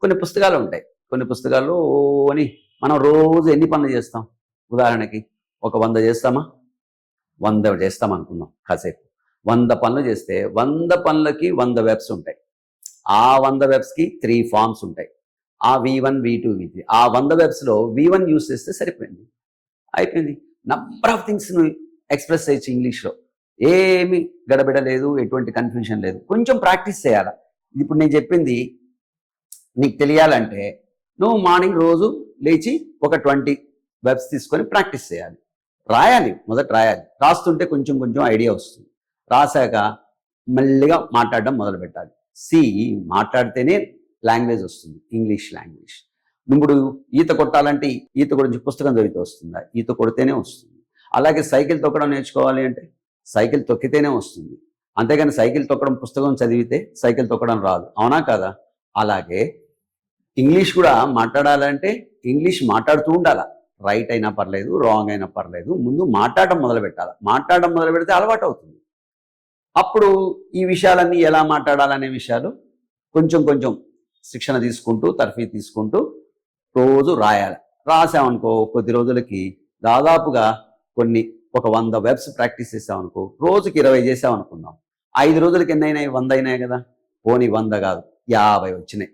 కొన్ని పుస్తకాలు ఉంటాయి. కొన్ని పుస్తకాలు అని మనం రోజు ఎన్ని పనులు చేస్తాం? ఉదాహరణకి ఒక వంద చేస్తామా? వంద చేస్తాం అనుకుందాం కాసేపు. వంద పనులు చేస్తే వంద పనులకి వంద వెబ్స్ ఉంటాయి. ఆ వంద వెబ్స్కి త్రీ ఫామ్స్ ఉంటాయి. ఆ V one V two V three. ఆ వంద వెబ్స్లో వి వన్ యూస్ చేస్తే సరిపోయింది. అయిపోయింది. నంబర్ ఆఫ్ థింగ్స్ను ఎక్స్ప్రెస్ చేయొచ్చు ఇంగ్లీష్లో ఏమి గడబిడ లేదు ఎటువంటి కన్ఫ్యూజన్ లేదు. కొంచెం ప్రాక్టీస్ చేయాలి? ఇప్పుడు నేను చెప్పింది నీకు తెలియాలంటే నువ్వు మార్నింగ్ రోజు లేచి ఒక ట్వంటీ వెబ్స్ తీసుకొని ప్రాక్టీస్ చేయాలి. రాయాలి మొదట రాయాలి. రాస్తుంటే కొంచెం కొంచెం ఐడియా వస్తుంది. రాశాక మెల్లిగా మాట్లాడడం మొదలు పెట్టాలి. సి మాట్లాడితేనే లాంగ్వేజ్ వస్తుంది. English language. ఇప్పుడు ఈత కొట్టాలంటే ఈత గురించి పుస్తకం దొరికితే వస్తుందా? ఈత కొడితేనే వస్తుంది. అలాగే సైకిల్ తొక్కడం నేర్చుకోవాలి అంటే సైకిల్ తొక్కితేనే వస్తుంది. అంతేగాని సైకిల్ తొక్కడం పుస్తకం చదివితే సైకిల్ తొక్కడం రాదు. అవునా కదా? అలాగే ఇంగ్లీష్ కూడా మాట్లాడాలంటే ఇంగ్లీష్ మాట్లాడుతూ ఉండాలి? రైట్ అయినా పర్లేదు రాంగ్ అయినా పర్లేదు ముందు మాట్లాడడం మొదలు పెట్టాలి? మాట్లాడడం మొదలు పెడితే అలవాటు అవుతుంది. అప్పుడు ఈ విషయాలన్నీ ఎలా మాట్లాడాలనే విషయాలు కొంచెం కొంచెం శిక్షణ తీసుకుంటూ తర్ఫీ తీసుకుంటూ రోజు రాయాలి. రాసామనుకో కొద్ది రోజులకి దాదాపుగా కొన్ని ఒక వంద వెబ్స్ ప్రాక్టీస్ చేసామనుకో రోజుకి ఇరవై చేసామనుకుందాం. ఐదు రోజులకి ఎన్నైనాయి? వంద అయినాయి కదా? పోనీ వంద కాదు యాభై వచ్చినాయి.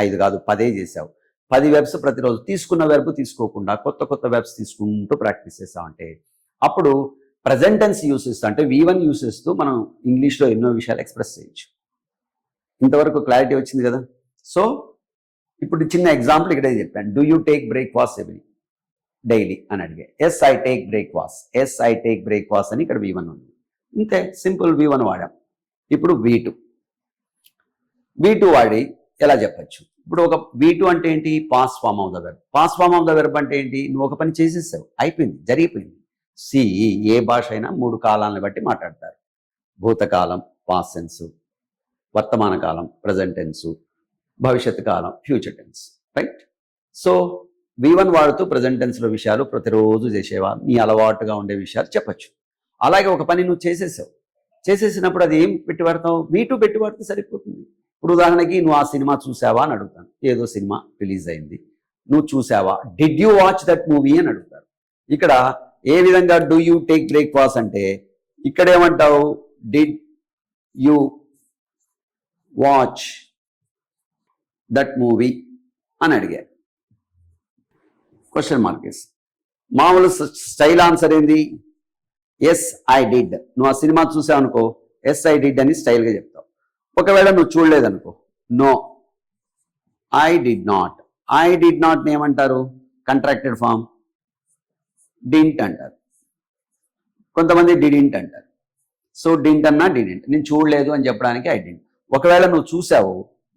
ఐదు కాదు పదే చేసావు పది వెబ్స్ ప్రతిరోజు తీసుకున్న వెబ్ తీసుకోకుండా కొత్త కొత్త వెబ్స్ తీసుకుంటూ ప్రాక్టీస్ చేసామంటే అప్పుడు ప్రజెంట్ టెన్స్ యూస్ చేస్తూ అంటే వి వన్ యూస్ చేస్తూ మనం ఇంగ్లీష్లో ఎన్నో విషయాలు ఎక్స్ప్రెస్ చేయొచ్చు. ఇంతవరకు క్లారిటీ వచ్చింది కదా? సో ఇప్పుడు చిన్న ఎగ్జాంపుల్ ఇక్కడే చెప్పాను. Do you take breakfast every daily అని అడిగే. Yes I take breakfast yes I take breakfast అని ఇక్కడ వి వన్ ఉంది. ఇంతే సింపుల్ వి వన్ వాడాం. ఇప్పుడు వి టూ వి టూ వాడి ఎలా చెప్పచ్చు? ఇప్పుడు ఒక వి టూ అంటే ఏంటి? Past form of the verb. Past form of the verb అంటే ఏంటి? నువ్వు ఒక పని చేసేసావు. అయిపోయింది. జరిగిపోయింది. సి ఏ భాష అయినా మూడు కాలాలను బట్టి మాట్లాడతారు. భూతకాలం పాస్ సెన్స్ వర్తమాన కాలం ప్రజెంట్ టెన్స్ భవిష్యత్ కాలం future tense right so V one వాడుతూ ప్రజెంట్ టెన్స్లో విషయాలు ప్రతిరోజు చేసేవా? నీ అలవాటుగా ఉండే విషయాలు చెప్పచ్చు. అలాగే ఒక పని నువ్వు చేసేసావు. చేసేసినప్పుడు అది ఏం పెట్టి వాడతావు మీ టూ పెట్టి వాడితే సరిపోతుంది. ఇప్పుడు ఉదాహరణకి నువ్వు ఆ సినిమా చూసావా అని అడుగుతాను. ఏదో సినిమా రిలీజ్ అయింది. నువ్వు చూసావా? Did you watch that movie అని అడుగుతారు. ఇక్కడ ఏ విధంగా డూ యూ టేక్ బ్రేక్ఫాస్ట్ అంటే ఇక్కడ ఏమంటావు did you watch that movie అని అడిగారు. క్వశ్చన్ మార్కెస్ మామూలు స్టైల్ ఆన్సర్ ఏంది? ఎస్ ఐ డిడ్ నువ్వు ఆ సినిమా చూసావు అనుకో ఎస్ ఐ డిడ్ అని స్టైల్గా చెప్తావు. ఒకవేళ నువ్వు చూడలేదనుకో no I did not I did not ఏమంటారు? కంట్రాక్టెడ్ ఫామ్ డింట్ అంటారు. కొంతమంది డిడింట్ అంటారు. సో డింట్ అన్నా డిడింట్ నేను చూడలేదు అని చెప్పడానికి ఐ డింట్ ఒకవేళ నువ్వు చూసావు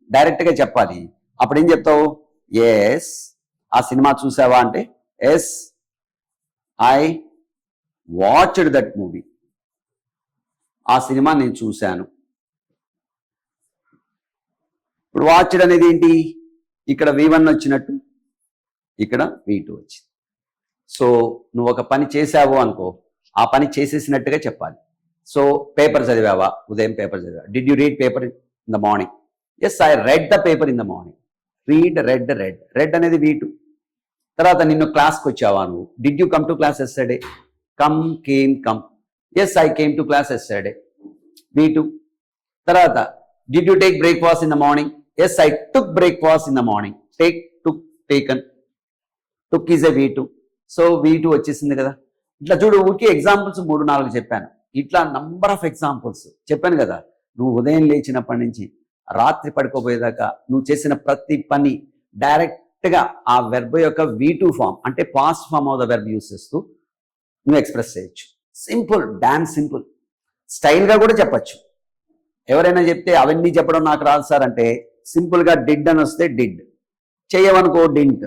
డైరెక్ట్గా చెప్పాలి. అప్పుడు ఏం చెప్తావు? ఎస్ ఆ సినిమా చూసావా అంటే yes I watched that movie ఆ సినిమా నేను చూశాను. ఇప్పుడు వాచ్డ్ అనేది ఏంటి? ఇక్కడ వి వన్ వచ్చినట్టు. ఇక్కడ వి టూ వచ్చింది. సో నువ్వు ఒక పని చేసావు అనుకో ఆ పని చేసేసినట్టుగా చెప్పాలి. సో పేపర్ చదివావా? ఉదయం పేపర్ చదివా? Did you read paper in the morning yes I read the paper in the morning read read read read అనేది వీ టూ తర్వాత నిన్ను క్లాస్కి వచ్చావా నువ్వు? Did you come to class yesterday come came come yes I came to class yesterday V two తర్వాత did you take breakfast in the morning yes I took breakfast in the morning take took taken took is a V two so V two వచ్చేసింది కదా. ఇట్లా చూడు ఊరికే examples మూడు నాలుగు చెప్పాను. ఇట్లా నంబర్ ఆఫ్ ఎగ్జాంపుల్స్ చెప్పాను కదా. నువ్వు ఉదయం లేచినప్పటి నుంచి రాత్రి పడుకోబోయేదాకా నువ్వు చేసిన ప్రతి పని డైరెక్ట్గా ఆ వెర్బ్ యొక్క వీ టూ ఫామ్ అంటే past form of the verb use చేస్తూ నువ్వు ఎక్స్ప్రెస్ చేయొచ్చు. సింపుల్ డ్యామ్ సింపుల్ స్టైల్గా కూడా చెప్పచ్చు. ఎవరైనా చెప్తే అవన్నీ చెప్పడం నాకు రాదు సార్ అంటే సింపుల్గా డిడ్ అని వస్తే డిడ్ చేయవనుకో డింట్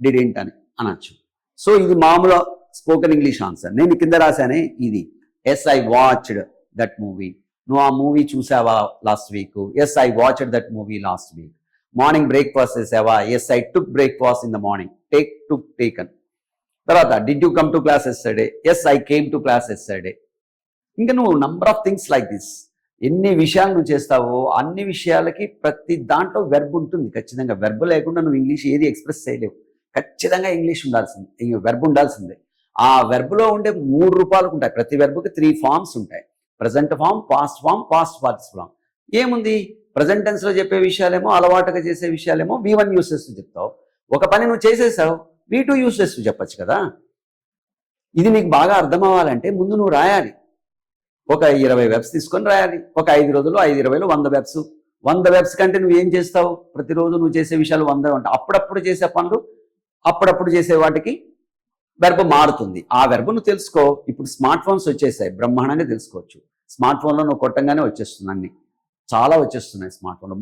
డిడింట్ అని అనొచ్చు. సో ఇది మామూలు స్పోకెన్ ఇంగ్లీష్ ఆన్సర్ నేను కింద రాశానే ఇది. Yes I watched that movie నువ్వు ఆ మూవీ చూసావా last week yes I watched that movie last week morning breakfast చేసావా? Yes I took breakfast in the morning take took taken తర్వాత did you come to class yesterday yes I came to class yesterday ఇంకా నువ్వు number of things like this ఎన్ని విషయాలు నువ్వు చేస్తావో అన్ని విషయాలకి ప్రతి దాంట్లో వెర్బ్ ఉంటుంది. ఖచ్చితంగా వెర్బ్ లేకుండా నువ్వు ఇంగ్లీష్ ఏది ఎక్స్ప్రెస్ చేయలేవు. ఖచ్చితంగా ఇంగ్లీష్ ఉండాల్సింది. వెర్బ్ ఉండాల్సిందే. ఆ వెర్బ్లో ఉండే మూడు రూపాయలకు ఉంటాయి. ప్రతి వెర్బ్కి త్రీ ఫామ్స్ ఉంటాయి. Present form past form past participle form ఏముంది? ప్రజెంట్ టెన్స్లో చెప్పే విషయాలేమో అలవాటుగా చేసే విషయాలేమో వి వన్ యూసెస్ చెప్తావు. ఒక పని నువ్వు చేసేసావు వి టూ యూసెస్ చెప్పచ్చు కదా? ఇది నీకు బాగా అర్థం అవ్వాలంటే ముందు నువ్వు రాయాలి. ఒక ఇరవై వెబ్స్ తీసుకొని రాయాలి. ఒక ఐదు రోజులు ఐదు ఇరవైలో వంద వెబ్స్ వంద వెబ్స్ కంటే నువ్వు ఏం చేస్తావు? ప్రతిరోజు నువ్వు చేసే విషయాలు వంద ఉంటాయి. అప్పుడప్పుడు చేసే పనులు అప్పుడప్పుడు చేసే వాటికి వెర్బ్ మారుతుంది. ఆ వెర్బ్ నువ్వు తెలుసుకో. ఇప్పుడు స్మార్ట్ ఫోన్స్ వచ్చేసాయి. బ్రహ్మాండంగా తెలుసుకోవచ్చు. స్మార్ట్ ఫోన్లో నువ్వు కొట్టంగానే వచ్చేస్తుంది అన్ని. చాలా వచ్చేస్తున్నాయి స్మార్ట్ ఫోన్లో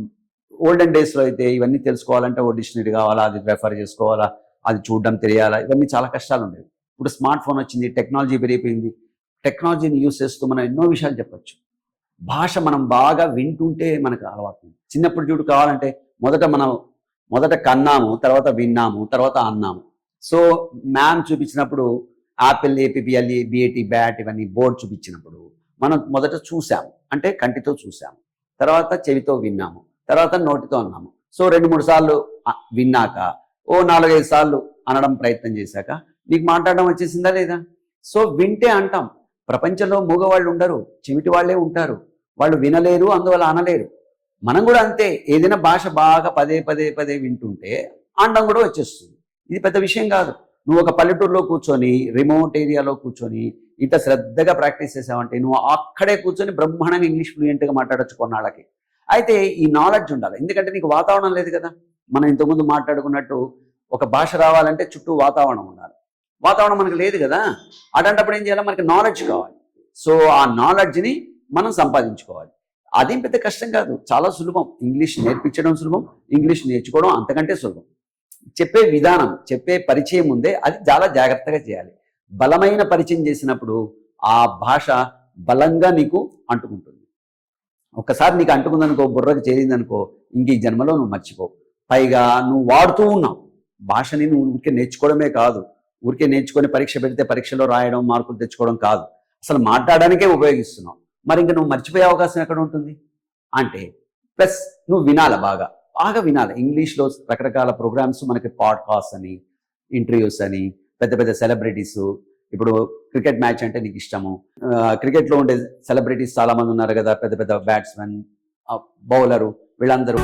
ఓల్డెన్ డేస్లో అయితే ఇవన్నీ తెలుసుకోవాలంటే ఓ డిక్షనరీ కావాలా? అది రెఫర్ చేసుకోవాలా? అది చూడడం తెలియాలా? ఇవన్నీ చాలా కష్టాలు ఉండేవి. ఇప్పుడు స్మార్ట్ ఫోన్ వచ్చింది టెక్నాలజీ పెరిగిపోయింది. టెక్నాలజీని యూస్ చేస్తూ మనం ఎన్నో విషయాలు చెప్పొచ్చు. భాష మనం బాగా వింటుంటే మనకు అలవాటు చిన్నప్పుడు చూడు కావాలంటే మొదట మనం మొదట కన్నాము తర్వాత విన్నాము తర్వాత అన్నాము. సో మ్యామ్ చూపించినప్పుడు యాపిల్ ఏపీఎల్ఈ బిఏటి బ్యాట్ ఇవన్నీ బోర్డు చూపించినప్పుడు మనం మొదట చూసాము. అంటే కంటితో చూసాము. తర్వాత చెవితో విన్నాము. తర్వాత నోటితో అన్నాము. సో రెండు మూడు సార్లు విన్నాక ఓ నాలుగైదు సార్లు అనడం ప్రయత్నం చేశాక నీకు మాట్లాడడం వచ్చేసిందా లేదా? సో వింటే అంటాం. ప్రపంచంలో మూగవాళ్ళు ఉండరు చెవిటి వాళ్ళే ఉంటారు. వాళ్ళు వినలేరు అందువల్ల అనలేరు. మనం కూడా అంతే ఏదైనా భాష బాగా పదే పదే పదే వింటుంటే ఆండం కూడా వచ్చేస్తుంది. ఇది పెద్ద విషయం కాదు. నువ్వు ఒక పల్లెటూరులో కూర్చొని రిమోట్ ఏరియాలో కూర్చొని ఇంత శ్రద్ధగా ప్రాక్టీస్ చేసావంటే నువ్వు అక్కడే కూర్చొని బ్రహ్మాండంగా ఇంగ్లీష్ ఫ్లూయెంట్గా మాట్లాడొచ్చు కొన్నాళ్ళకి. అయితే ఈ నాలెడ్జ్ ఉండాలి. ఎందుకంటే నీకు వాతావరణం లేదు కదా. మనం ఇంతకుముందు మాట్లాడుకున్నట్టు ఒక భాష రావాలంటే చుట్టూ వాతావరణం ఉండాలి. వాతావరణం మనకు లేదు కదా అటువంటిప్పుడు ఏం చేయాలి? మనకి నాలెడ్జ్ కావాలి. సో ఆ నాలెడ్జ్ని మనం సంపాదించుకోవాలి. అదేం పెద్ద కష్టం కాదు. చాలా సులభం. ఇంగ్లీష్ నేర్పించడం సులభం. ఇంగ్లీష్ నేర్చుకోవడం అంతకంటే సులభం. చెప్పే విధానం చెప్పే పరిచయం ఉందే అది చాలా జాగ్రత్తగా చేయాలి. బలమైన పరిచయం చేసినప్పుడు ఆ భాష బలంగా నీకు అంటుకుంటుంది. ఒక్కసారి నీకు అంటుకుందనుకో బుర్రకు చేరిందనుకో ఇంక ఈ జన్మలో నువ్వు మర్చిపో పైగా నువ్వు వాడుతూ ఉన్నావు. భాషని నువ్వు ఊరికే నేర్చుకోవడమే కాదు. ఊరికే నేర్చుకొని పరీక్ష పెడితే పరీక్షలో రాయడం మార్కులు తెచ్చుకోవడం కాదు. అసలు మాట్లాడడానికే ఉపయోగిస్తున్నావు. మరి ఇంకా నువ్వు మర్చిపోయే అవకాశం ఎక్కడ ఉంటుంది? అంటే ప్లస్ నువ్వు వినాలి బాగా. బాగా వినాలి. ఇంగ్లీష్లో రకరకాల ప్రోగ్రామ్స్ మనకి పాడ్కాస్ట్ అని ఇంటర్వ్యూస్ అని పెద్ద పెద్ద సెలబ్రిటీస్. ఇప్పుడు క్రికెట్ మ్యాచ్ అంటే నీకు ఇష్టము. క్రికెట్లో ఉండే సెలబ్రిటీస్ చాలా మంది ఉన్నారు కదా పెద్ద పెద్ద బ్యాట్స్మెన్ బౌలరు వీళ్ళందరూ.